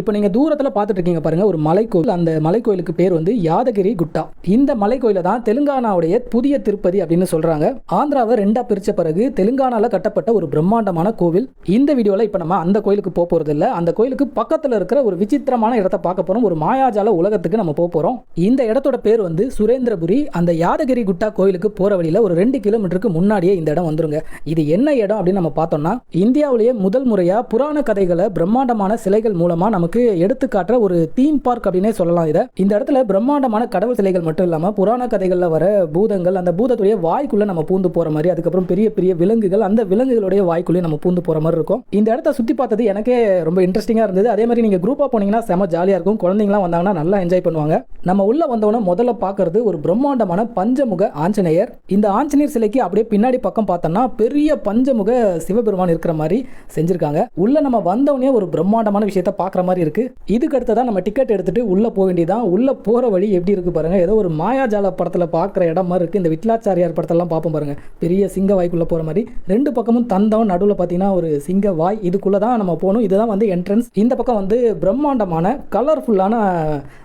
இப்போ நீங்கள் தூரத்தில் பார்த்துட்டு இருக்கீங்க பாருங்கள் ஒரு மலைக்கோயில் அந்த மலைக்கோயிலுக்கு பேர் வந்து யாதகிரி குட்டா. இந்த மலைக்கோயில தான் தெலுங்கானாவுடைய புதிய திருப்பதி அப்படின்னு சொல்கிறாங்க ஆந்திராவை ரெண்டா பிரிச்ச பிறகு தெலுங்கானால கட்டப்பட்ட ஒரு பிரம்மாண்டமான கோவில். இந்த வீடியோவில் இப்போ நம்ம அந்த கோயிலுக்கு போக போறது அந்த கோயிலுக்கு பக்கத்தில் இருக்கிற ஒரு விசித்திரமான இடத்த பார்க்க போகிறோம் ஒரு மாயாஜால உலகத்துக்கு நம்ம போக போகிறோம் இந்த இடத்தோட பேர் வந்து சுரேந்திரபுரி. அந்த யாதகிரி குட்டா கோயிலுக்கு போகிற வழியில் ஒரு ரெண்டு கிலோமீட்டருக்கு முன்னாடியே இந்த இடம் வந்துருங்க. இது என்ன இடம் அப்படின்னு நம்ம பார்த்தோம்னா இந்தியாவிலேயே முதல் முறையாக புராண கதைகளை பிரம்மாண்டமான சிலைகள் மூலமாக நம்ம நமக்கு எடுத்துக்காட்டுற ஒரு தீம் பார்க் அப்படின்னே சொல்லலாம் இதை. இந்த இடத்துல பிரம்மாண்டமான கடவுள் சிலைகள் மட்டும் இல்லாமல் புராண கதைகளில் வர பூதங்கள் அந்த பூதத்துடைய வாய்க்குள்ள நம்ம பூந்து போற மாதிரி அதுக்கப்புறம் பெரிய பெரிய விலங்குகள் அந்த விலங்குகளுடைய வாய்க்குள்ளே நம்ம பூந்து போற மாதிரி இருக்கும். இந்த இடத்த சுற்றி பார்த்தது எனக்கே ரொம்ப இன்ட்ரெஸ்டிங்காக இருந்தது. அதே மாதிரி நீங்கள் குரூப்பாக போனீங்கன்னா செம ஜாலியாக இருக்கும். குழந்தைங்களாம் வந்தாங்கன்னா நல்லா என்ஜாய் பண்ணுவாங்க. நம்ம உள்ள வந்தவொடனே முதல்ல பார்க்கறது ஒரு பிரம்மாண்டமான பஞ்சமுக ஆஞ்சநேயர். இந்த ஆஞ்சநேயர் சிலைக்கு அப்படியே பின்னாடி பக்கம் பார்த்தோம்னா பெரிய பஞ்சமுக சிவபெருமான் இருக்கிற மாதிரி செஞ்சிருக்காங்க. உள்ள நம்ம வந்தவொடனே ஒரு பிரம்மாண்டமான விஷயத்த பார்க்குற மாதிரி இருக்கு. இதுக்கு அடுத்ததான் நம்ம டிக்கெட் எடுத்துகிட்டு உள்ளே போக வேண்டியதான் உள்ளே போகிற வழி எப்படி இருக்குது பாருங்கள் ஏதோ ஒரு மாயாஜால படத்தில் பார்க்குற இடம் மாதிரி இருக்குது இந்த விட்லாச்சாரியார் படத்தெல்லாம் பார்ப்போம் பாருங்கள் பெரிய சிங்க வாய்க்குள்ளே போகிற மாதிரி. ரெண்டு பக்கமும் தந்தம் நடுவில் பார்த்தீங்கன்னா ஒரு சிங்க வாய். இதுக்குள்ளே தான் நம்ம போகணும். இதுதான் வந்து என்ட்ரன்ஸ் இந்த பக்கம் வந்து பிரம்மாண்டமான கலர்ஃபுல்லான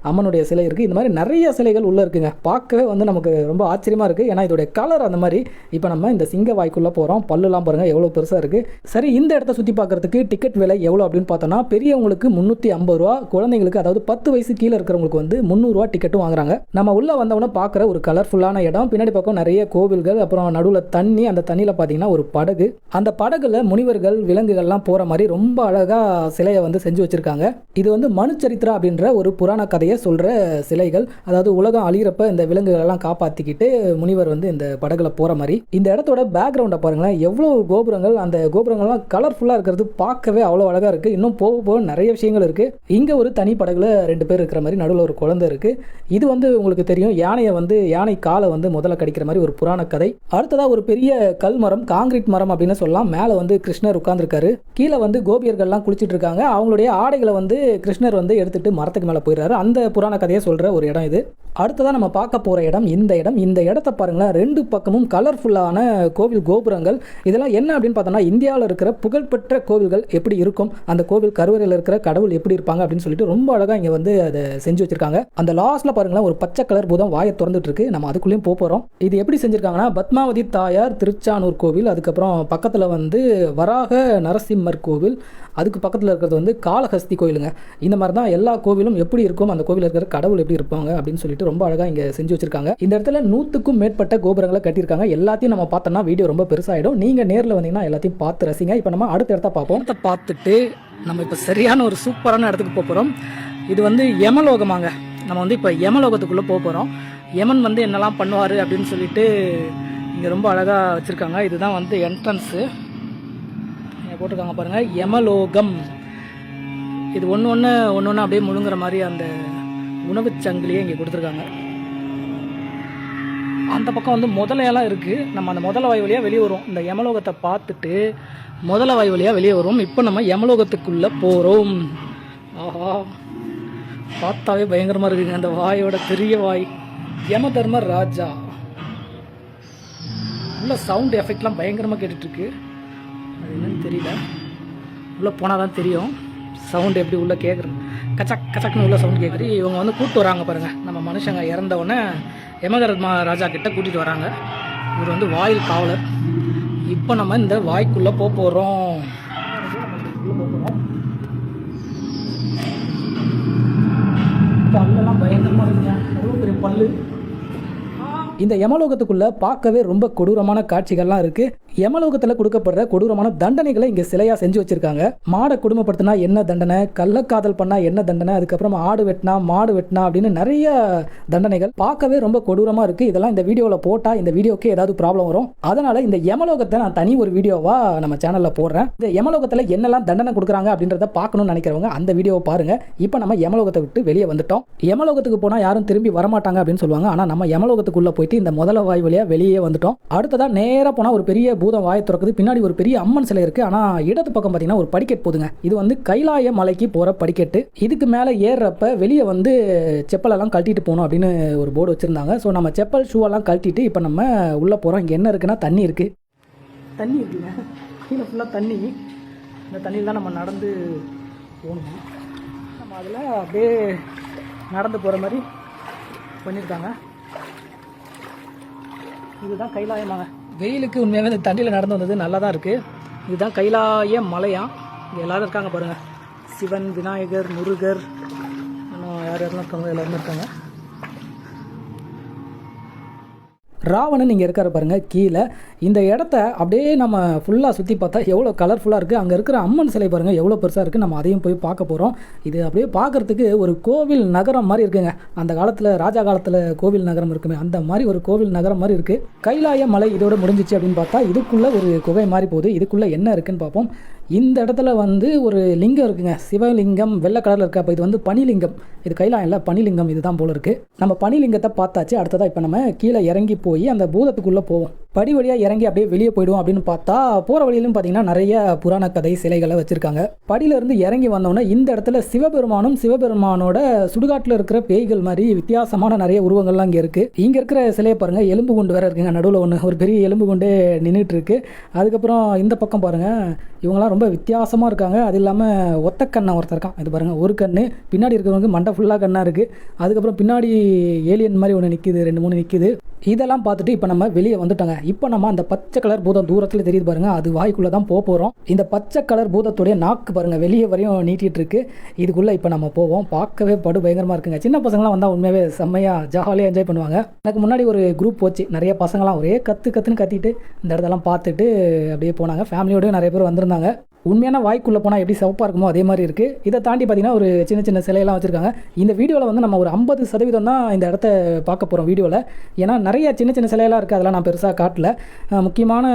அம்மனுடைய சிலை இருக்குது இந்த மாதிரி நிறைய சிலைகள் உள்ளே இருக்குங்க. பார்க்கவே வந்து நமக்கு ரொம்ப ஆச்சரியமா இருக்குது ஏன்னா இதோடைய கலர் அந்த மாதிரி. இப்போ நம்ம இந்த சிங்க வாய்க்குள்ளே போகிறோம் பல்லுலாம் பாருங்கள் எவ்வளோ பெருசாக இருக்குது சரி இந்த இடத்த சுற்றி பார்க்குறதுக்கு டிக்கெட் விலை எவ்வளோ அப்படின்னு பார்த்தோம்னா பெரியவங்களுக்கு முந்நூற்றி ஐம்பது ரூபா குழந்தைங்களுக்கு அதாவது பத்து வயசு கீழே இருக்கிறவங்களுக்கு வந்து முந்நூறுரூவா டிக்கெட்டும் வாங்குறாங்க. நம்ம உள்ளே வந்தவொடனே பார்க்குற ஒரு கலர்ஃபுல்லான இடம் பின்னாடி பக்கம் நிறைய கோவில்கள் அப்புறம் நடுவில் தண்ணி அந்த தண்ணியில் பார்த்தீங்கன்னா ஒரு படகு. அந்த படகுல முனிவர்கள் விலங்குகள்லாம் போகிற மாதிரி ரொம்ப அழகாக சிலையை வந்து செஞ்சு வச்சுருக்காங்க. இது வந்து மனுச்சரித்திரா அப்படின்ற ஒரு புராண கதையை சொல்கிற சிலைகள். அதாவது உலகம் அழிகிறப்ப இந்த விலங்குகளெல்லாம் காப்பாற்றிக்கிட்டு முனிவர் வந்து இந்த படகுல போகிற மாதிரி. இந்த இடத்தோட பேக்ரவுண்டை பாருங்களேன். எவ்வளோ கோபுரங்கள் அந்த கோபுரங்கள்லாம் கலர்ஃபுல்லாக இருக்கிறது பார்க்கவே அவ்வளோ அழகாக இருக்குது இன்னும் போக போக நிறைய விஷயங்கள் இருக்குது இங்கே ஒரு தனி படகுல ரெண்டு பேர் இருக்கிற மாதிரி நடுவில் ஒரு குழந்தை இருக்குது இது வந்து உங்களுக்கு தெரியும் யானையை வந்து யானை காலை வந்து முதல்ல கடிக்கிற மாதிரி ஒரு புராண கதை. அடுத்ததாக ஒரு பெரிய கல் மரம் காங்கிரீட் மரம் அப்படின்னு சொல்லலாம். மேலே வந்து கிருஷ்ணர் உட்காந்துருக்காரு கீழே வந்து கோபியர்கள்லாம் குளிச்சிட்டு இருக்காங்க. அவங்களுடைய ஆடைகளை வந்து கிருஷ்ணர் வந்து எடுத்துட்டு மரத்துக்கு மேலே போயிடுறாரு. அந்த புராண கதையை சொல்கிற ஒரு இடம் இது. அடுத்ததாக நம்ம பார்க்க போகிற இடம் இந்த இடம். இந்த இடத்த பாருங்களேன். ரெண்டு பக்கமும் கலர்ஃபுல்லான கோவில் கோபுரங்கள். இதெல்லாம் என்ன அப்படின்னு பார்த்தோம்னா இந்தியாவில் இருக்கிற புகழ்பெற்ற கோவில்கள் எப்படி இருக்கும்? அந்த கோவில் கருவறையில் இருக்கிற கடவுள் எப்படி இருப்பாங்க அப்படின்னு சொல்லிட்டு ரொம்ப அழகாக இங்கே வந்து அதை செஞ்சு வச்சிருக்காங்க. அந்த லாஸ்ட்ல பாருங்களேன் ஒரு பச்சை கலர் பூதம் வாயை திறந்துட்டு இருக்கு. நம்ம அதுக்குள்ளேயும் போக போகிறோம் இது எப்படி செஞ்சுருக்காங்கன்னா பத்மாவதி தாயார் திருச்சானூர் கோவில் அதுக்கப்புறம் பக்கத்தில் வந்து வராக நரசிம்மர் கோவில் அதுக்கு பக்கத்தில் இருக்கிறது வந்து காளஹஸ்தி கோயிலுங்க. இந்த மாதிரி தான் எல்லா கோவிலும் எப்படி இருக்கும் அந்த கோவில் இருக்கிற கடவுள் எப்படி இருப்பாங்க அப்படின்னு சொல்லிட்டு ரொம்ப அழகாக இங்கே செஞ்சு வச்சிருக்காங்க. இந்த இடத்துல நூற்றுக்கும் மேற்பட்ட கோபுரங்களை கட்டியிருக்காங்க. எல்லாத்தையும் நம்ம பார்த்தோம்னா வீடியோ ரொம்ப பெருசாகிடும் நீங்கள் நேரில் வந்தீங்கன்னா எல்லாத்தையும் பார்த்து ரசிங்க. இப்போ நம்ம அடுத்த இடத்த பார்ப்போம். இடத்த பார்த்துட்டு நம்ம இப்போ சரியான ஒரு சூப்பரான இடத்துக்கு போக போகிறோம் இது வந்து யமலோகமாங்க. நம்ம வந்து இப்போ யமலோகத்துக்குள்ளே போக போகிறோம் யமன் வந்து என்னெல்லாம் பண்ணுவார் அப்படின்னு சொல்லிட்டு இங்கே ரொம்ப அழகாக வச்சுருக்காங்க. இதுதான் வந்து என்ட்ரன்ஸு இங்கே போட்டிருக்காங்க பாருங்கள் யமலோகம். இது ஒன்று ஒன்று ஒன்று ஒன்று அப்படியே முழுங்குற மாதிரி அந்த உணவுச் சங்கிலியே இங்கே கொடுத்துருக்காங்க. அந்த பக்கம் வந்து முதலையெல்லாம் இருக்குது நம்ம அந்த முதல வாய் வழியாக வெளியே வரும். இந்த யமலோகத்தை பார்த்துட்டு முதல வாய் வழியாக வெளியே வரும். இப்போ நம்ம யமலோகத்துக்குள்ளே போகிறோம் ஆஹா. பார்த்தாவே பயங்கரமாக இருக்குங்க. அந்த வாயோட பெரிய வாய். யம தர்ம ராஜா. உள்ள சவுண்ட் எஃபெக்ட்லாம் பயங்கரமாக கேட்டுட்ருக்கு அது என்னன்னு தெரியல. உள்ளே போனால் தான் தெரியும். சவுண்டு எப்படி உள்ளே கேட்குறது கச்சக் கச்சக்னு உள்ள சவுண்ட் கேட்குறி இவங்க வந்து கூப்பிட்டு வராங்க பாருங்கள் நம்ம மனுஷங்க இறந்தவொடனே உடனே ராஜா கிட்ட கூட்டிகிட்டு வராங்க. இவர் வந்து வாயில் காவலர். இப்போ நம்ம இந்த வாய்க்குள்ளே போக போகிறோம் பல்லெல்லாம் பயங்கரமாக இருக்குங்க. பெரிய பல்லு. இந்த யமலோகத்துக்குள்ள பார்க்கவே ரொம்ப கொடூரமான காட்சிகள்லாம் இருக்குது யமலோகத்தில் கொடுக்கப்படுற கொடூரமான தண்டனைகளை இங்கே சிலையா செஞ்சு வச்சிருக்காங்க. மாடை குடும்பப்படுத்தினா என்ன தண்டனை? கள்ளக்காதல் பண்ணா என்ன தண்டனை? அதுக்கப்புறம் ஆடு வெட்டினா மாடு வெட்டினா அப்படின்னு நிறைய தண்டனைகள். பார்க்கவே ரொம்ப கொடூரமா இருக்கு. இதெல்லாம் இந்த வீடியோவில் போட்டா இந்த வீடியோக்கே ஏதாவது ப்ராப்ளம் வரும். அதனால இந்த யமலோகத்தை நான் தனி ஒரு வீடியோவா நம்ம சேனல்ல போடுறேன். இந்த யமலோகத்தில் என்னெல்லாம் தண்டனை கொடுக்குறாங்க அப்படின்றத பார்க்கணும்னு நினைக்கிறவங்க அந்த வீடியோவை பாருங்க. இப்போ நம்ம யமலோகத்தை விட்டு வெளியே வந்துட்டோம். யமலோகத்துக்கு போனால் யாரும் திரும்பி வரமாட்டாங்க அப்படின்னு சொல்லுவாங்க. ஆனால் நம்ம யமலோகத்துக்குள்ள போயிட்டு இந்த முதல வாய் வழியா வெளியே வந்துட்டோம். அடுத்ததாக நேராக போனா ஒரு பெரிய பூதம் வாயை திறக்குது. பின்னாடி ஒரு பெரிய அம்மன் சிலை இருக்கு. ஆனா இடது பக்கம் பார்த்தீங்கன்னா ஒரு படிக்கட் போதுங்க. இது வந்து கைலாய மலைக்கு போற படிக்கட்டு. இதுக்கு மேலே ஏறுறப்ப வெளியே வந்து செப்பலெல்லாம் கழட்டிட்டு போகணும் அப்படின்னு ஒரு போர்டு வச்சிருந்தாங்க. ஸோ நம்ம செப்பல் ஷூ எல்லாம் கழட்டிட்டு இப்போ நம்ம உள்ள போறோம். இங்க என்ன இருக்குன்னா தண்ணி இருக்கு. தண்ணி இருக்குங்க. கீழே ஃபுல்லாக தண்ணி. இந்த தண்ணியில் தான் நம்ம நடந்து போகணும். நம்ம அதில் அப்படியே நடந்து போகிற மாதிரி பண்ணியிருக்காங்க. இதுதான் கைலாயமாக வெயிலுக்கு உண்மையாகவே இந்த தண்ணியில் நடந்து வந்தது நல்லா தான் இருக்குது இதுதான் கைலாய மலையாம் இங்கே எல்லோரும் இருக்காங்க பாருங்கள் சிவன் விநாயகர் முருகர் இன்னும் யார் யாரெல்லாம் இருக்காங்க எல்லோருமே இருக்காங்க. ராவணன் இங்கே இருக்காரு பாருங்கள் கீழே. இந்த இடத்த அப்படியே நம்ம ஃபுல்லாக சுற்றி பார்த்தா எவ்வளோ கலர்ஃபுல்லாக இருக்குது அங்கே இருக்கிற அம்மன் சிலை பாருங்கள் எவ்வளோ பெருசாக இருக்குது நம்ம அதையும் போய் பார்க்க போகிறோம் இது அப்படியே பார்க்குறதுக்கு ஒரு கோவில் நகரம் மாதிரி இருக்குங்க. அந்த காலத்தில் ராஜா காலத்தில் கோவில் நகரம் இருக்குமே அந்த மாதிரி ஒரு கோவில் நகரம் மாதிரி இருக்குது கைலாய மலை இதோட முடிஞ்சிச்சு அப்படின்னு பார்த்தா இதுக்குள்ளே ஒரு குகை மாதிரி போகுது. இதுக்குள்ளே என்ன இருக்குன்னு பார்ப்போம். இந்த இடத்துல வந்து ஒரு லிங்கம் இருக்குங்க. சிவலிங்கம் வெள்ளை கலரில் இருக்கு அப்போ இது வந்து பனிலிங்கம். இது கையிலாம் இல்லை பனிலிங்கம் இதுதான் போல இருக்குது நம்ம பனிலிங்கத்தை பார்த்தாச்சு. அடுத்ததாக இப்போ நம்ம கீழே இறங்கி போய் அந்த பூதத்துக்குள்ளே போவோம். படி வழியாக இறங்கி அப்படியே வெளியே போயிடுவோம் அப்படின்னு பார்த்தா போகிற வழியிலும் பார்த்தீங்கன்னா நிறைய புராண கதை சிலைகளை வச்சுருக்காங்க. படியிலேருந்து இறங்கி வந்தோன்னே இந்த இடத்துல சிவபெருமானும் சிவபெருமானோட சுடுகாட்டில் இருக்கிற பேய்கள் மாதிரி வித்தியாசமான நிறைய உருவங்கள்லாம் இங்கே இருக்குது இங்கே இருக்கிற சிலையை பாருங்கள் எலும்பு குண்டு வேறு இருக்குங்க. நடுவில் ஒன்று ஒரு பெரிய எலும்பு குண்டே நின்றுட்டு இருக்கு. அதுக்கப்புறம் இந்த பக்கம் பாருங்கள் இவங்களாம் ரொம்ப வித்தியாசமாக இருக்காங்க. அது இல்லாமல் ஒத்த கண்ணை ஒருத்தர் இருக்கான். இது பாருங்கள் ஒரு கண்ணு பின்னாடி இருக்கிறவங்க மண்டை ஃபுல்லாக கண்ணாக இருக்குது அதுக்கப்புறம் பின்னாடி ஏலியன் மாதிரி ஒன்று நிற்கிது ரெண்டு மூணு நிற்கிது இதெல்லாம் பார்த்துட்டு இப்போ நம்ம வெளியே வந்துட்டோங்க. இப்போ நம்ம அந்த பச்சை கலர் பூதம் தூரத்தில் தெரியுது பாருங்கள் அது வாய்க்குள்ளே தான் போக போகிறோம் இந்த பச்சை கலர் பூதத்துடைய நாக்கு பாருங்கள் வெளியே வரையும் நீட்டிகிட்டு இருக்கு. இதுக்குள்ளே இப்போ நம்ம போவோம். பார்க்கவே படு பயங்கரமாக இருக்குங்க. சின்ன பசங்களாம் வந்தால் உண்மையாகவே செம்மையாக ஜாலியாக என்ஜாய் பண்ணுவாங்க. எனக்கு முன்னாடி ஒரு குரூப் போச்சு. நிறைய பசங்களாம் ஒரே கற்று கற்றுன்னு கத்திட்டு இந்த இடத்தெல்லாம் பார்த்துட்டு அப்படியே போனாங்க. ஃபேமிலியோடய நிறைய பேர் வந்திருந்தாங்க. உண்மையான வாய்க்குள்ளே போனால் எப்படி சிவப்பாக இருக்குமோ அதே மாதிரி இருக்குது இதை தாண்டி பார்த்தீங்கன்னா ஒரு சின்ன சின்ன சிலையெல்லாம் வச்சுருக்காங்க. இந்த வீடியோவில் வந்து நம்ம ஒரு ஐம்பது சதவீதம் தான் இந்த இடத்த பார்க்க போகிறோம் வீடியோவில் ஏன்னா நிறைய சின்ன சின்ன சிலையெல்லாம் இருக்குது அதெல்லாம் நான் பெருசாக காட்டல. முக்கியமான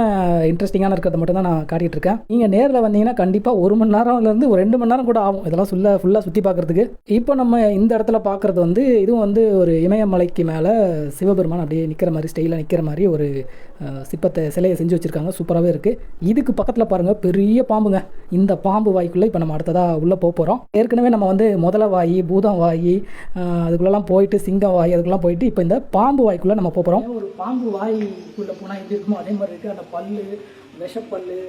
இன்ட்ரெஸ்டிங்கான இருக்கிறத மட்டும் தான் நான் காட்டிகிட்டு இருக்கேன். நீங்கள் நேரில் வந்தீங்கன்னா கண்டிப்பாக ஒரு மணி நேரம்லேருந்து ஒரு ரெண்டு மணி நேரம் கூட ஆகும். இதெல்லாம் சுல்ல ஃபுல்லாக சுற்றி பார்க்குறதுக்கு. இப்போ நம்ம இந்த இடத்துல பார்க்குறது வந்து இதுவும் வந்து ஒரு இமயமலைக்கு மேலே சிவபெருமான் அப்படியே நிற்கிற மாதிரி ஸ்டைலில் நிற்கிற மாதிரி ஒரு சிப்பத்தை சிற்பத்தை சிலையை செஞ்சு வச்சுருக்காங்க. சூப்பராகவே இருக்குது இதுக்கு பக்கத்தில் பாருங்கள் பெரிய பாம்புங்க. இந்த பாம்பு வாய்க்குள்ளே இப்போ நம்ம அடுத்ததாக உள்ளே போக போகிறோம் ஏற்கனவே நம்ம வந்து முதல வாய் பூதம் வாய் அதுக்குள்ளெல்லாம் போயிட்டு சிங்கம் வாய் அதுக்கெல்லாம் போயிட்டு இப்போ இந்த பாம்பு வாய்க்குள்ளே நம்ம போக போகிறோம் ஒரு பாம்பு வாய்க்குள்ளே போனால் எப்படி இருக்குமோ அதே மாதிரி இருக்குது அந்த பல்லு விஷப்பல்லு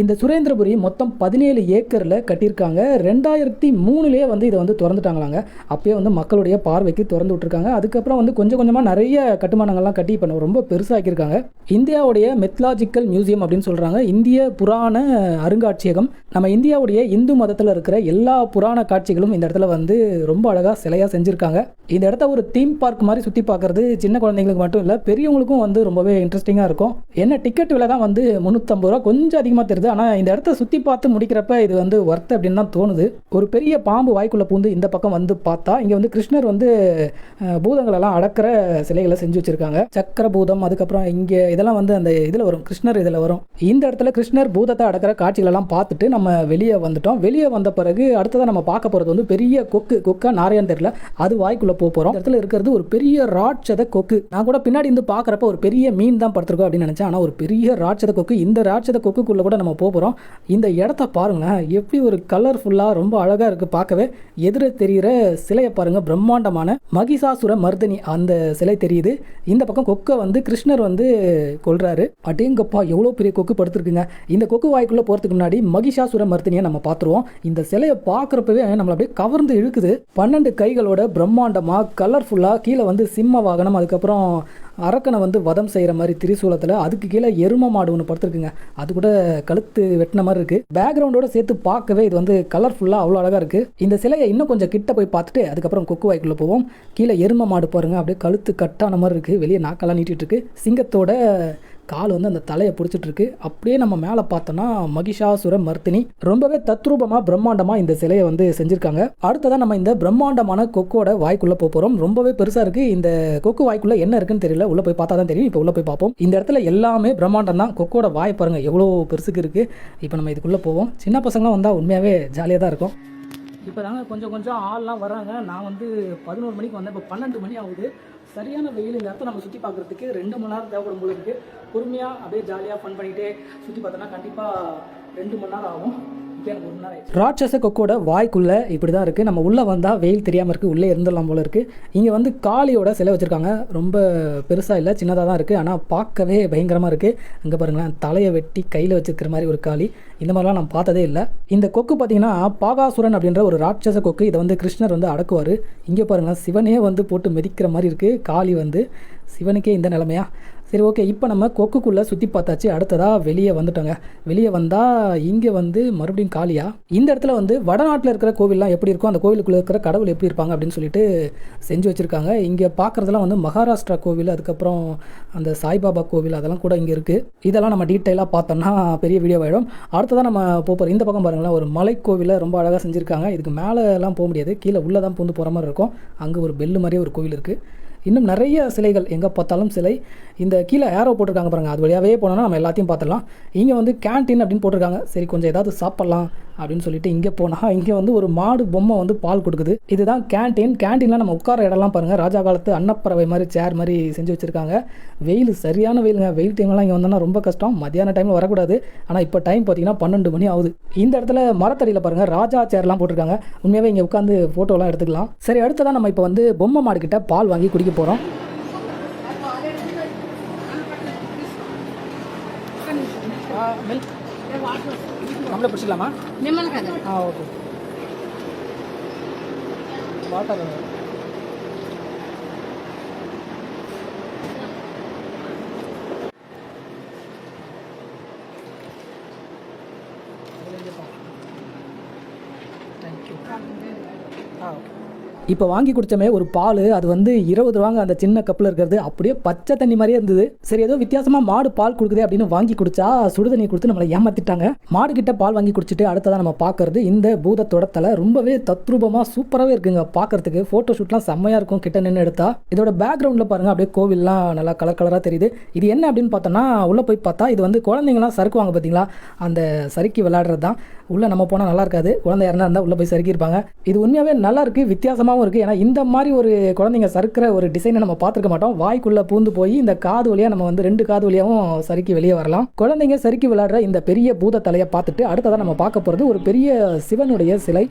இந்த சுரேந்திரபுரி மொத்தம் பதினேழு ஏக்கரில் கட்டியிருக்காங்க. ரெண்டாயிரத்தி மூணுலேயே வந்து இதை வந்து திறந்துட்டாங்களாங்க. அப்போயே வந்து மக்களுடைய பார்வைக்கு திறந்து விட்டுருக்காங்க. அதுக்கப்புறம் வந்து கொஞ்சம் கொஞ்சமாக நிறைய கட்டுமானங்கள்லாம் கட்டி இப்போ ரொம்ப பெருசாக்கியிருக்காங்க. இந்தியாவுடைய மெத்லாஜிக்கல் மியூசியம் அப்படின்னு சொல்கிறாங்க இந்திய புராண அருங்காட்சியகம். நம்ம இந்தியாவுடைய இந்து மதத்தில் இருக்கிற எல்லா புராண காட்சிகளும் இந்த இடத்துல வந்து ரொம்ப அழகாக சிலையாக செஞ்சுருக்காங்க. இந்த இடத்த ஒரு தீம் பார்க் மாதிரி சுற்றி பார்க்குறது சின்ன குழந்தைங்களுக்கு மட்டும் இல்லை பெரியவங்களுக்கும் வந்து ரொம்பவே இன்ட்ரெஸ்டிங்காக இருக்கும். என்ன டிக்கெட் விலை தான் வந்து முந்நூற்றம்பது ரூபா கொஞ்சம் அதிகமாக தெரியுது ஆனால் இந்த இடத்த சுற்றி பார்த்து முடிக்கிறப்ப இது வந்து ஒர்த் அப்படின்னு தான் தோணுது. ஒரு பெரிய பாம்பு வாய்க்குள்ளே பூந்து இந்த பக்கம் வந்து பார்த்தா இங்கே வந்து கிருஷ்ணர் வந்து அஹ், பூதங்களெல்லாம் அடக்கிற சிலைகளை செஞ்சு வச்சுருக்காங்க. சக்கர பூதம் அதுக்கப்புறம் இங்கே இதெல்லாம் வந்து அந்த இதில் வரும் கிருஷ்ணர் இதில் வரும். இந்த இடத்துல கிருஷ்ணர் பூதத்தை அடக்கிற காட்சிகளெல்லாம் பார்த்துட்டு நம்ம வெளியே வந்துட்டோம். வெளியே வந்த பிறகு அடுத்ததாக நம்ம பார்க்க போகிறது வந்து பெரிய கொக்கு கொக்கா நாரையான்னு தெரியல அது வாய்க்குள்ளே போக போகிறோம் இடத்துல இருக்கிறது ஒரு பெரிய ராட்சத கொக்கு. நான் கூட பின்னாடி இருந்து பார்க்குறப்ப ஒரு பெரிய மீன் தான் படுத்திருக்கோம் அப்படின்னு நினச்சேன். ஆனால் ஒரு பெரிய ராட்சத கொக்கு. இந்த ராட்சத கொக்குக்குள்ளே கூட நம்ம போக போகிறோம் இந்த இடத்த பாருங்களேன் எப்படி ஒரு கலர்ஃபுல்லாக ரொம்ப அழகாக இருக்குது பார்க்கவே. எதிர தெரிகிற சிலையை பாருங்கள் பிரம்மாண்டமான மகிஷாசுர மர்தினி அந்த சிலை தெரியுது. இந்த பக்கம் கொக்கை வந்து கிருஷ்ணர் வந்து கொள்கிறாரு அடேங்கப்பா எவ்வளோ பெரிய கொக்கு படுத்துருக்குங்க. இந்த கொக்கு வாய்க்குள்ளே போகிறதுக்கு முன்னாடி மகிஷாசுர மர்தினியை நம்ம பார்த்துருவோம். இந்த சிலையை பார்க்குறப்பவே நம்மளை அப்படியே கவர்ந்து இழுக்குது. பன்னெண்டு கைகளோட பிரம்மாண்டமாக கலர்ஃபுல்லாக கீழே வந்து சிம்ம வாகனம் அதுக்கப்புறம் அரக்கனை வந்து வதம் செய்கிற மாதிரி திரிசூலத்தில் அதுக்கு கீழே எரும மாடு ஒன்று படுத்துருக்குங்க. அது கூட கழுத்து வெட்டின மாதிரி இருக்குது பேக்ரவுண்டோட சேர்த்து பார்க்கவே இது வந்து கலர்ஃபுல்லாக அவ்வளோ அழகாக இருக்குது இந்த சிலையை இன்னும் கொஞ்சம் கிட்ட போய் பார்த்துட்டு அதுக்கப்புறம் கொக்கு வாய்க்குள்ளே போவோம். கீழே எரும மாடு பாருங்கள் அப்படியே கழுத்து கட்டான மாதிரி இருக்குது வெளியே நாக்கெல்லாம் நீட்டிகிட்டு இருக்கு. சிங்கத்தோட கால் வந்து அந்த தலையை பிடிச்சிட்ருக்கு. அப்படியே நம்ம மேலே பார்த்தோன்னா மகிஷாசுர மர்த்தினி. ரொம்பவே தத்ரூபமாக பிரம்மாண்டமாக இந்த சிலையை வந்து செஞ்சுருக்காங்க. அடுத்ததான் நம்ம இந்த பிரம்மாண்டமான கொக்கோட வாய்க்குள்ளே போக போகிறோம் ரொம்பவே பெருசாக இருக்குது இந்த கொக்கு வாய்க்குள்ளே என்ன இருக்குன்னு தெரியல. உள்ளே போய் பார்த்தா தான் தெரியும். இப்போ உள்ளே போய் பார்ப்போம். இந்த இடத்துல எல்லாமே பிரம்மாண்டம் தான். கொக்கோட வாய் பாருங்கள் எவ்வளோ பெருசுக்கு இருக்குது இப்போ நம்ம இதுக்குள்ளே போவோம். சின்ன பசங்களாம் வந்தால் உண்மையாகவே ஜாலியாக தான் இருக்கும். இப்போ தாங்க கொஞ்சம் கொஞ்சம் ஆள்லாம் வராங்க நான் வந்து பதினோரு மணிக்கு வந்தேன். இப்போ பன்னெண்டு மணி ஆகுது. சரியான வெயில் நேரத்தை நம்ம சுற்றி பார்க்குறதுக்கு ரெண்டு மணி நேரம் தேவைப்படும் போது இருக்குது பொறுமையாக அப்படியே ஜாலியாக ஃபன் பண்ணிகிட்டே சுற்றி பார்த்தோன்னா கண்டிப்பாக ரெண்டு மணி நேரம் ஆகும். ராட்சச கொக்கோட வாய்க்குள்ளே இப்படி தான் இருக்குது நம்ம உள்ளே வந்தால் வெயில் தெரியாமல் இருக்குது உள்ளே இருந்துடலாம் போல இருக்குது இங்கே வந்து காளியோட சிலை வச்சுருக்காங்க. ரொம்ப பெருசாக இல்லை சின்னதாக தான் இருக்குது ஆனால் பார்க்கவே பயங்கரமாக இருக்குது அங்கே பாருங்களேன் தலையை வெட்டி கையில் வச்சுருக்கிற மாதிரி ஒரு காளி. இந்த மாதிரிலாம் நான் பார்த்ததே இல்லை. இந்த கொக்கு பார்த்தீங்கன்னா பாகாசுரன் அப்படின்ற ஒரு ராட்சச கொக்கு. இதை வந்து கிருஷ்ணர் வந்து அடக்குவார். இங்கே பாருங்களேன் சிவனே வந்து போட்டு மிதிக்கிற மாதிரி இருக்குது காளி வந்து சிவனுக்கே இந்த நிலமையா? சரி ஓகே இப்போ நம்ம கொக்குக்குள்ளே சுற்றி பார்த்தாச்சு. அடுத்ததாக வெளியே வந்துட்டோங்க. வெளியே வந்தால் இங்கே வந்து மறுபடியும் காலியாக இந்த இடத்துல வந்து வடநாட்டில் இருக்கிற கோவில்லாம் எப்படி இருக்கும் அந்த கோவிலுக்குள்ளே இருக்கிற கடவுள் எப்படி இருப்பாங்க அப்படின்னு சொல்லிட்டு செஞ்சு வச்சுருக்காங்க. இங்கே பார்க்குறதெல்லாம் வந்து மகாராஷ்டிரா கோவில் அதுக்கப்புறம் அந்த சாய்பாபா கோவில் அதெல்லாம் கூட இங்கே இருக்குது இதெல்லாம் நம்ம டீட்டெயிலாக பார்த்தோம்னா பெரிய வீடியோ ஆகிடும் அடுத்ததான் நம்ம போகிறோம் இந்த பக்கம் பாருங்களேன் ஒரு மலை கோவிலை ரொம்ப அழகாக செஞ்சுருக்காங்க. இதுக்கு மேலே எல்லாம் போக முடியாது. கீழே உள்ளே தான் பூந்து போகிற மாதிரி இருக்கும். அங்கே ஒரு பெல்லு மாதிரியே ஒரு கோவில் இருக்குது இன்னும் நிறைய சிலைகள் எங்கே பார்த்தாலும் சிலை. இந்த கீழே ஏரோ போட்டிருக்காங்க பாருங்கள் அது வழியாகவே போனோம்னா நம்ம எல்லாத்தையும் பார்த்துடலாம். இங்கே வந்து கேன்டீன் அப்படின்னு போட்டிருக்காங்க. சரி கொஞ்சம் ஏதாவது சாப்பிட்லாம் அப்படின்னு சொல்லிட்டு இங்கே போனால் இங்கே வந்து ஒரு மாடு பொம்மை வந்து பால் கொடுக்குது. இதுதான் கேன்டீன் கேன்டீனில் நம்ம உட்கார இடம்லாம் பாருங்கள் ராஜா காலத்து அன்னப்பறவை மாதிரி சேர் மாதிரி செஞ்சு வச்சுருக்காங்க. வெயில் சரியான வெயிலுங்க. வெயில் டைம்லாம் இங்கே வந்தோம்னா ரொம்ப கஷ்டம். மத்தியான டைமில் வரக்கூடாது. ஆனால் இப்போ டைம் பார்த்தீங்கன்னா பன்னெண்டு மணி ஆகுது. இந்த இடத்துல மரத்தடியில் பாருங்கள் ராஜா சேர்லாம் போட்டிருக்காங்க. உண்மையாகவே இங்கே உட்காந்து ஃபோட்டோலாம் எடுத்துக்கலாம். சரி அடுத்ததான் நம்ம இப்போ வந்து பொம்மை மாடுக்கிட்ட பால் வாங்கி குடிக்க போகிறோம் நம்மளே பிடிச்சிடலாமா? ஆ ஓகே. வாட்டர் தேங்க்யூ ஆ ஓகே. இப்போ வாங்கி குடித்தமே ஒரு பால் அது வந்து இருபது ரூபாங்க அந்த சின்ன கப்பில் இருக்கிறது. அப்படியே பச்சை தண்ணி மாதிரியே இருந்தது. சரி ஏதோ வித்தியாசமாக மாடு பால் கொடுக்குதே அப்படின்னு வாங்கி குடிச்சா சுடு தண்ணி கொடுத்து நம்மளை ஏமாத்திட்டாங்க. மாடு கிட்ட பால் வாங்கி குடிச்சிட்டு அடுத்ததான் நம்ம பார்க்கறது இந்த பூதத்தோட தலை. ரொம்பவே தத்ரூபமாக சூப்பராகவே இருக்குங்க பார்க்கறதுக்கு ஃபோட்டோ ஷூட்லாம் செம்மையாக இருக்கும் கிட்ட நின்று எடுத்தா. இதோட பேக்ரவுண்டில் பாருங்கள் அப்படியே கோவில்லாம் நல்லா கலர் கலராக தெரியுது. இது என்ன அப்படின்னு பார்த்தோன்னா உள்ளே போய் பார்த்தா இது வந்து குழந்தைங்களாம் சறுக்குவாங்க பார்த்தீங்களா அந்த சறுக்கி விளையாடுறது தான் உள்ளே நம்ம போனால் நல்லா இருக்காது. குழந்தை யாருனா இருந்தால் உள்ளே போய் சறுக்கியிருப்பாங்க. இது உண்மையாகவே நல்லா இருக்குது வித்தியாசமாகவும் இருக்குது ஏன்னா இந்த மாதிரி ஒரு குழந்தைங்க சறுக்கிற ஒரு டிசைனை நம்ம பார்த்துருக்க மாட்டோம். வாய்க்குள்ளே பூந்து போய் இந்த காது வழியாக நம்ம வந்து ரெண்டு காது வழியாகவும் சறுக்கி வெளியே வரலாம். குழந்தைங்க சறுக்கி விளையாடுற இந்த பெரிய பூத தலையை பார்த்துட்டு அடுத்ததான் நம்ம பார்க்க போகிறது ஒரு பெரிய சிவனுடைய சிலை.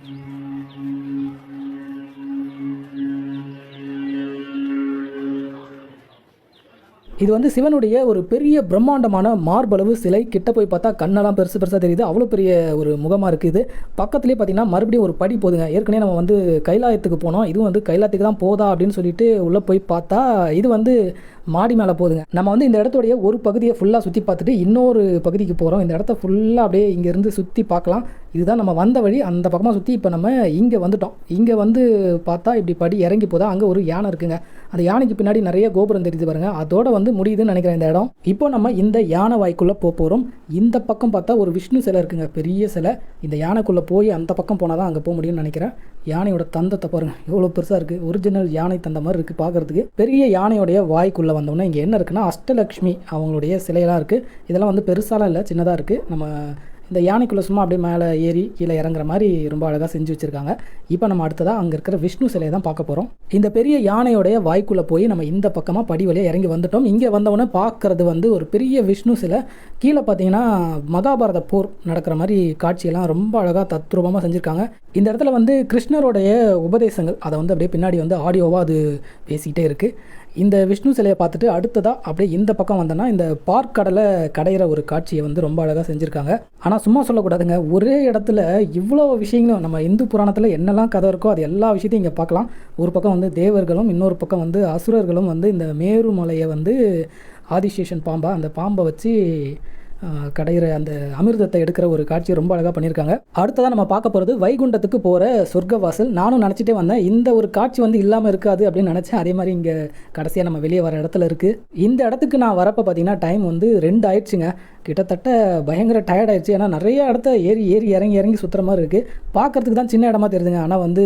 இது வந்து சிவனுடைய ஒரு பெரிய பிரம்மாண்டமான மார்பளவு சிலை. கிட்ட போய் பார்த்தா கண்ணெல்லாம் பெருசு பெருசாக தெரியுது. அவ்வளோ பெரிய ஒரு முகமாக இருக்குது பக்கத்துலேயே பார்த்தீங்கன்னா மறுபடியும் ஒரு படி போதுங்க. ஏற்கனவே நம்ம வந்து கைலாயத்துக்கு போனோம். இதுவும் வந்து கைலாயத்துக்கு தான் போதா அப்படின்னு சொல்லிட்டு உள்ளே போய் பார்த்தா இது வந்து மாடி மேலே போதுங்க. நம்ம வந்து இந்த இடத்துடைய ஒரு பகுதியை ஃபுல்லாக சுற்றி பார்த்துட்டு இன்னொரு பகுதிக்கு போகிறோம் இந்த இடத்த ஃபுல்லாக அப்படியே இங்கேருந்து சுற்றி பார்க்கலாம். இதுதான் நம்ம வந்த வழி. அந்த பக்கமாக சுற்றி இப்போ நம்ம இங்கே வந்துட்டோம். இங்கே வந்து பார்த்தா இப்படி படி இறங்கி போதா அங்கே ஒரு யானை இருக்குங்க. அந்த யானைக்கு பின்னாடி நிறைய கோபுரம் தெரியுது பாருங்க. அதோட வந்து முடியுதுன்னு நினைக்கிறேன் இந்த இடம். இப்போ நம்ம இந்த யானை வாய்க்குள்ளே போக போகிறோம் இந்த பக்கம் பார்த்தா ஒரு விஷ்ணு சிலை இருக்குங்க. பெரிய சிலை. இந்த யானைக்குள்ளே போய் அந்த பக்கம் போனால் தான் அங்கே போக முடியும்னு நினைக்கிறேன். யானையோட தந்தத்தை பாருங்க. எவ்வளோ பெருசாக இருக்குது ஒரிஜினல் யானை தந்த மாதிரி இருக்குது பார்க்குறதுக்கு. பெரிய யானையோடைய வாய்க்குள்ளே வந்தோம்னா இங்கே என்ன இருக்குன்னா அஷ்டலக்ஷ்மி அவங்களுடைய சிலையெல்லாம் இருக்குது இதெல்லாம் வந்து பெருசாலாம் இல்லை சின்னதாக இருக்குது நம்ம இந்த யானைக்குள்ளே சும்மா அப்படியே மேலே ஏறி கீழே இறங்குற மாதிரி ரொம்ப அழகாக செஞ்சு வச்சுருக்காங்க. இப்போ நம்ம அடுத்ததாக அங்கே இருக்கிற விஷ்ணு சிலையை தான் பார்க்க போகிறோம் இந்த பெரிய யானையோடைய வாய்க்குள்ளே போய் நம்ம இந்த பக்கமாக படி வழியாக இறங்கி வந்துட்டோம். இங்கே வந்தவொடனே பார்க்குறது வந்து ஒரு பெரிய விஷ்ணு சிலை. கீழே பார்த்தீங்கன்னா மகாபாரத போர் நடக்கிற மாதிரி காட்சியெல்லாம் ரொம்ப அழகாக தத்ரூபமாக செஞ்சுருக்காங்க. இந்த இடத்துல வந்து கிருஷ்ணருடைய உபதேசங்கள் அதை வந்து அப்படியே பின்னாடி வந்து ஆடியோவாக அது பேசிக்கிட்டே இருக்குது இந்த விஷ்ணு சிலையை பார்த்துட்டு அடுத்ததாக அப்படியே இந்த பக்கம் வந்தோன்னா இந்த பார்க் கடலை கடையிற ஒரு காட்சியை வந்து ரொம்ப அழகாக செஞ்சுருக்காங்க. ஆனால் சும்மா சொல்லக்கூடாதுங்க. ஒரே இடத்துல இவ்வளோ விஷயங்களும் நம்ம இந்து புராணத்தில் என்னெல்லாம் கதை இருக்கோ அது எல்லா விஷயத்தையும் இங்கே பார்க்கலாம். ஒரு பக்கம் வந்து தேவர்களும் இன்னொரு பக்கம் வந்து அசுரர்களும் வந்து இந்த மேருமலையை வந்து ஆதிசேஷன் பாம்பா அந்த பாம்பை வச்சு கடையிற அந்த அமிர்தத்தை எடுக்கிற ஒரு காட்சியை ரொம்ப அழகாக பண்ணியிருக்காங்க. அடுத்ததாக நம்ம பார்க்க போகிறது வைகுண்டத்துக்கு போகிற சொர்க்கவாசல். நானும் நினச்சிட்டே வந்தேன் இந்த ஒரு காட்சி வந்து இல்லாமல் இருக்காது அப்படின்னு நினச்சேன். அதே மாதிரி இங்கே கடைசியாக நம்ம வெளியே வர இடத்துல இருக்குது இந்த இடத்துக்கு நான் வரப்போ பார்த்தீங்கன்னா டைம் வந்து ரெண்டு ஆயிடுச்சுங்க. கிட்டத்தட்ட பயங்கர டயர்ட் ஆயிடுச்சு. ஏன்னா நிறைய இடத்த ஏறி ஏறி இறங்கி இறங்கி சுற்றுற மாதிரி இருக்குது பார்க்கறதுக்கு தான் சின்ன இடமா தெரியுதுங்க. ஆனால் வந்து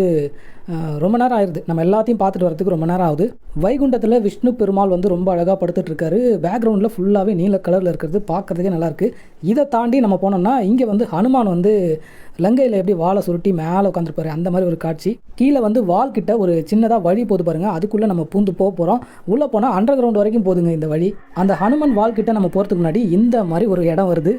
ரொம்ப நேரம் ஆயிடுது நம்ம எல்லாத்தையும் பார்த்துட்டு வரதுக்கு ரொம்ப நேரம் ஆகுது. வைகுண்டத்தில் விஷ்ணு பெருமாள் வந்து ரொம்ப அழகாக படுத்துட்டு இருக்காரு. பேக்ரவுண்டில் ஃபுல்லாகவே நீல கலரில் இருக்கிறது பார்க்கறதுக்கே நல்லாயிருக்கு இதை தாண்டி நம்ம போனோம்னா இங்கே வந்து ஹனுமான் வந்து லங்கையில் எப்படி வாழை சுருட்டி மேலே உட்காந்துருப்பாரு அந்த மாதிரி ஒரு காட்சி. கீழே வந்து வால் கிட்ட ஒரு சின்னதாக வழி போது பாருங்க. அதுக்குள்ளே நம்ம பூந்து போக போகிறோம் உள்ளே போனால் அண்டர் கிரவுண்ட் வரைக்கும் போதுங்க இந்த வழி. அந்த ஹனுமன் வால் கிட்ட நம்ம போகிறதுக்கு முன்னாடி இந்த மாதிரி ஒரு இடம் வருது.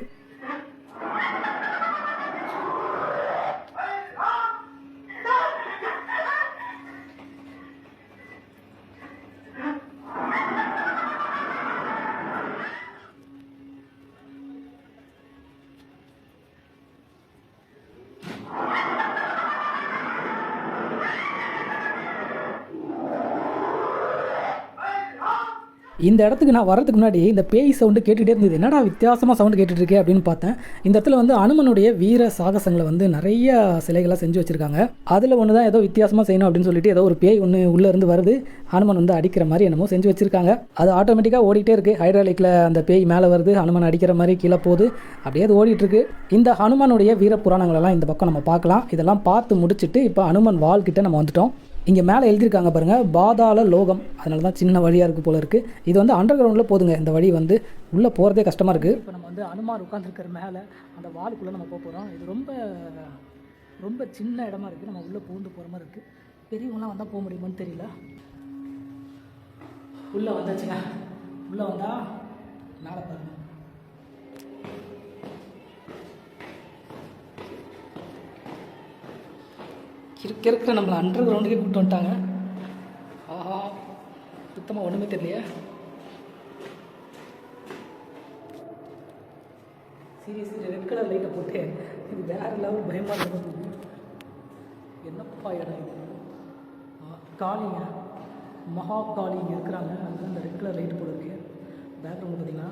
இந்த இடத்துக்கு நான் வரதுக்கு முன்னாடி இந்த பேய் சவுண்டு கேட்டுகிட்டே இருந்தது. என்னடா வித்தியாசமாக சவுண்டு கேட்டுட்டு இருக்கே அப்படின்னு பார்த்தேன். இந்த இடத்துல வந்து அனுமனுடைய வீர சாகசங்களை வந்து நிறைய சிலைகளாக செஞ்சு வச்சுருக்காங்க. அதில் ஒன்று தான் ஏதோ வித்தியாசமாக செய்யணும் அப்படின்னு சொல்லிட்டு ஏதோ ஒரு பேய் ஒன்று உள்ளேருந்து வருது. ஹனுமன் வந்து அடிக்கிற மாதிரி என்னமோ செஞ்சு வச்சுருக்காங்க. அது ஆட்டோமேட்டிக்காக ஓடிட்டே இருக்குது ஹைட்ராலிக்கில் அந்த பேய் மேலே வருது. ஹனுமன் அடிக்கிற மாதிரி கீழே போகுது. அப்படியே அது ஓடிட்டுருக்கு இந்த ஹனுமனுடைய வீர புராணங்களெல்லாம் இந்த பக்கம் நம்ம பார்க்கலாம். இதெல்லாம் பார்த்து முடிச்சுட்டு இப்போ ஹனுமன் வால்கிட்ட நம்ம வந்துட்டோம். இங்கே மேலே எழுதியிருக்காங்க பாருங்கள் பாதாள லோகம். அதனால தான் சின்ன வழியாக இருக்குது போல இருக்குது இது வந்து அண்டர் கிரவுண்டில் போதுங்க. இந்த வழி வந்து உள்ளே போகிறதே கஷ்டமாக இருக்குது இப்போ நம்ம வந்து அனுமார் உட்காந்துருக்கிற மேலே அந்த வாலுக்குள்ளே நம்ம போக போகிறோம் இது ரொம்ப ரொம்ப சின்ன இடமா இருக்குது நம்ம உள்ளே பூந்து போகிற மாதிரி இருக்குது பெரியவங்களாம் வந்தால் போக முடியுமான்னு தெரியல. உள்ளே வந்தாச்சுங்க. உள்ளே வந்தால் மேலே பாருங்க. இருக்க இருக்கிற நம்மளை அண்டர் கிரவுண்டுக்கே கூப்பிட்டு வந்துட்டாங்க. ஆஹா சுத்தமாக ஒன்றுமே தெரியலையே. சீரியஸ்லி ரெட் கலர் லைட்டை போட்டு இது வேற லெவல் பயமாக இருந்தது என்னப்பா இடம் இது? காளிங்க. மகா காளி இங்கே இருக்கிறாங்க. அங்கே அந்த ரெட் கலர் லைட் போல இருக்கு பேக்ரவுண்ட் பார்த்தீங்கன்னா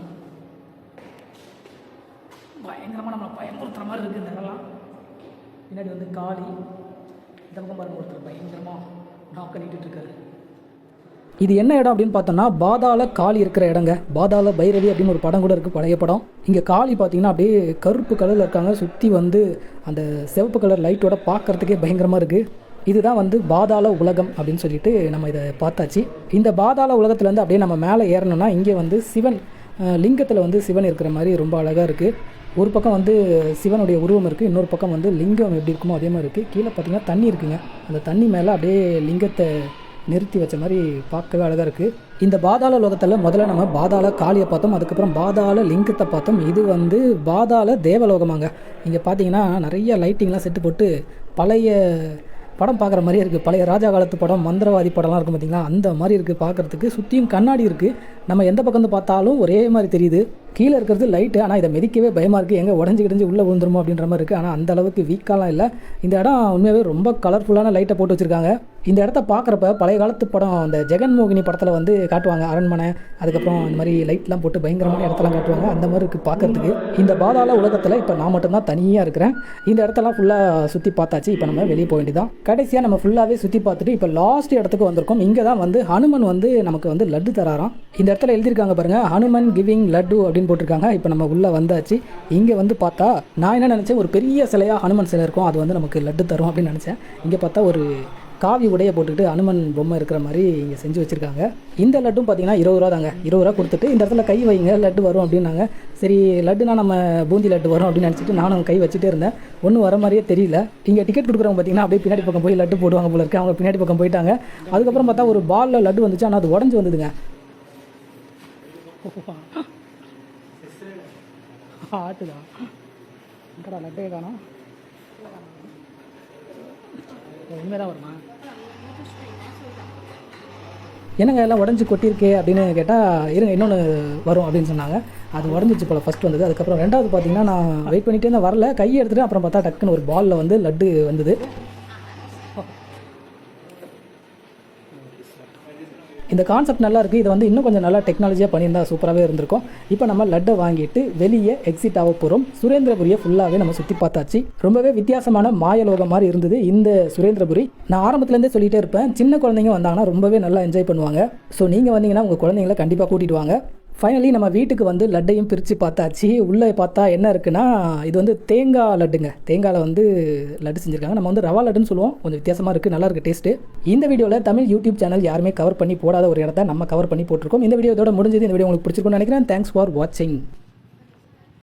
பயங்கரமாக நம்மளை பயமுறுத்துற மாதிரி இருக்குது இந்த இடம்லாம். பின்னாடி வந்து காளி. இந்த பாருங்க ஒருத்தர் பயங்கரமாக நாக்க இருக்காரு. இது என்ன இடம் அப்படின்னு பார்த்தோம்னா பாதாள காளி இருக்கிற இடங்க. பாதாள பைரவி அப்படின்னு ஒரு படம் கூட இருக்குது பழைய படம். இங்கே காளி பார்த்தீங்கன்னா அப்படியே கருப்பு கலரில் இருக்காங்க. சுற்றி வந்து அந்த சிவப்பு கலர் லைட்டோட பார்க்கறதுக்கே பயங்கரமாக இருக்குது இதுதான் வந்து பாதாள உலகம் அப்படின்னு சொல்லிட்டு நம்ம இதை பார்த்தாச்சு. இந்த பாதாள உலகத்துலேருந்து அப்படியே நம்ம மேலே ஏறணும்னா இங்கே வந்து சிவன் லிங்கத்தில் வந்து சிவன் இருக்கிற மாதிரி ரொம்ப அழகாக இருக்குது ஒரு பக்கம் வந்து சிவனுடைய உருவம் இருக்குது இன்னொரு பக்கம் வந்து லிங்கம் எப்படி இருக்குமோ அதே மாதிரி இருக்குது கீழே பார்த்தீங்கன்னா தண்ணி இருக்குங்க. அந்த தண்ணி மேலே அப்படியே லிங்கத்தை நிறுத்தி வச்ச மாதிரி பார்க்கவே அழகாக இருக்குது இந்த பாதாள லோகத்தில் முதல்ல நம்ம பாதாள காளியை பார்த்தோம் அதுக்கப்புறம் பாதாள லிங்கத்தை பார்த்தோம். இது வந்து பாதாள தேவலோகமாங்க. இங்கே பார்த்தீங்கன்னா நிறைய லைட்டிங்லாம் செட்டு போட்டு பழைய படம் பார்க்குற மாதிரியே இருக்குது பழைய ராஜா காலத்து படம் மந்திரவாதி படம்லாம் இருக்கும் பார்த்தீங்களா அந்த மாதிரி இருக்குது பார்க்குறதுக்கு. சுற்றியும் கண்ணாடி இருக்குது நம்ம எந்த பக்கம் பார்த்தாலும் ஒரே மாதிரி தெரியுது. கீழே இருக்கிறது லைட்டு ஆனால் இதை மிதிக்கவே பயமாக இருக்குது எங்கே உடஞ்சி கிடஞ்சி உள்ளே விழுந்துருமோ அப்படின்ற மாதிரி இருக்குது ஆனால் அந்த அளவுக்கு வீக்காலாம் இல்லை. இந்த இடம் உண்மையாகவே ரொம்ப கலர்ஃபுல்லான லைட்டை போட்டு வச்சுருக்காங்க. இந்த இடத்த பார்க்குறப்ப பழைய காலத்து படம் அந்த ஜெகன்மோகினி படத்தில் வந்து காட்டுவாங்க. அரண்மனை அதுக்கப்புறம் இந்த மாதிரி லைட்லாம் போட்டு பயங்கரமான இடத்தெல்லாம் காட்டுவாங்க. அந்த மாதிரி இருக்குது பார்க்குறதுக்கு. இந்த பாதாள உலகத்தில் இப்போ நான் மட்டும்தான் தனியாக இருக்கிறேன். இந்த இடத்தெல்லாம் ஃபுல்லாக சுற்றி பார்த்தாச்சு. இப்போ நம்ம வெளியே போக வேண்டியதான் கடைசியாக நம்ம ஃபுல்லாகவே சுற்றி பார்த்துட்டு இப்போ லாஸ்ட் இடத்துக்கு வந்திருக்கோம். இங்கே தான் வந்து ஹனுமன் வந்து நமக்கு வந்து லட்டு தராராம். இந்த இடத்துல எழுதியிருக்காங்க பாருங்கள் ஹனுமன் கிவிங் லட்டு அப்படின்னு போட்டிருக்காங்க. இப்போ நம்ம உள்ளே வந்தாச்சு. இங்கே வந்து பார்த்தா நான் என்ன நினச்சேன்? ஒரு பெரிய சிலையாக ஹனுமன் சிலை இருக்கும். அது வந்து நமக்கு லட்டு தரும் அப்படின்னு நினச்சேன். இங்கே பார்த்தா ஒரு காவி உடைய போட்டுக்கிட்டு அனுமன் பொம்மை இருக்கிற மாதிரி இங்கே செஞ்சு வச்சுருக்காங்க. இந்த லட்டும் பார்த்தீங்கன்னா இருபது ரூபா தாங்க. இருபது ரூபா கொடுத்துட்டு இந்த இடத்துல கை வைங்க லட்டு வரும் அப்படின்னாங்க. சரி லட்டுனா நம்ம பூந்தி லட்டு வரும் அப்படின்னு நினச்சிட்டு நானும் கை வச்சுட்டே இருந்தேன். ஒன்றும் வர மாதிரியே தெரியல. இங்கே டிக்கெட் கொடுக்குறவங்க பார்த்தீங்கன்னா அப்படியே பின்னாடி பக்கம் போய் லட்டு போடுவாங்க போல இருக்கு. அவங்க பின்னாடி பக்கம் போயிட்டாங்க. அதுக்கப்புறம் பார்த்தா ஒரு பாலில் லட்டு வந்துச்சு. ஆனால் அது உடஞ்சி வந்ததுங்க. ஆட்டுதான் கடா லட்டே காணும் உண்மைதான் வருமா? என்னங்க எல்லாம் உடஞ்சி கொட்டியிருக்கே அப்படின்னு கேட்டால் இருங்க இன்னொன்று வரும் அப்படின்னு சொன்னாங்க. அது உடஞ்சிச்சு போல் ஃபஸ்ட் வந்தது. அதுக்கப்புறம் ரெண்டாவது பார்த்தீங்கன்னா நான் வெயிட் பண்ணிகிட்டே தான் வரல. கையை எடுத்துகிட்டு அப்புறம் பார்த்தா டக்குன்னு ஒரு பாலில் வந்து லட்டு வந்தது. இந்த கான்செப்ட் நல்லா இருக்குது இதை வந்து இன்னும் கொஞ்சம் நல்லா டெக்னாலஜியாக பண்ணியிருந்தா சூப்பராகவே இருந்திருக்கும். இப்போ நம்ம லட்டை வாங்கிட்டு வெளியே எக்ஸிட் ஆக போகிறோம் சுரேந்திரபுரியை ஃபுல்லாகவே நம்ம சுற்றி பார்த்தாச்சு. ரொம்பவே வித்தியாசமான மாயலோகம் மாதிரி இருந்தது இந்த சுரேந்திரபுரி. நான் ஆரம்பத்துலேருந்தே சொல்லிகிட்டே இருப்பேன். சின்ன குழந்தைங்க வந்தாங்கன்னா ரொம்பவே நல்லா என்ஜாய் பண்ணுவாங்க. ஸோ நீங்கள் வந்தீங்கன்னா உங்கள் குழந்தைங்கள கண்டிப்பாக கூட்டிகிட்டு வாங்க. ஃபைனலி நம்ம வீட்டுக்கு வந்து லட்டையும் பிரித்து பார்த்தாச்சு. உள்ளே பார்த்தா என்ன இருக்குன்னா இது வந்து தேங்காய் லட்டுங்க. தேங்காயில் வந்து லட்டு செஞ்சுருக்காங்க. நம்ம வந்து ரவா லட்டுன்னு சொல்லுவோம். கொஞ்சம் வித்தியாசமாக இருக்குது நல்லா இருக்குது டேஸ்ட்டு. இந்த வீடியோவில் தமிழ் யூடியூப் சேனல் யாருமே கவர் பண்ணி போடாத ஒரு இடத்த நம்ம கவர் பண்ணி போட்டிருக்கோம். இந்த வீடியோ இதோட முடிஞ்சது. இந்த வீடியோ உங்களுக்கு பிடிச்சிருக்கும்னு நினைக்கிறேன். தேங்க்ஸ் ஃபார் வாட்சிங்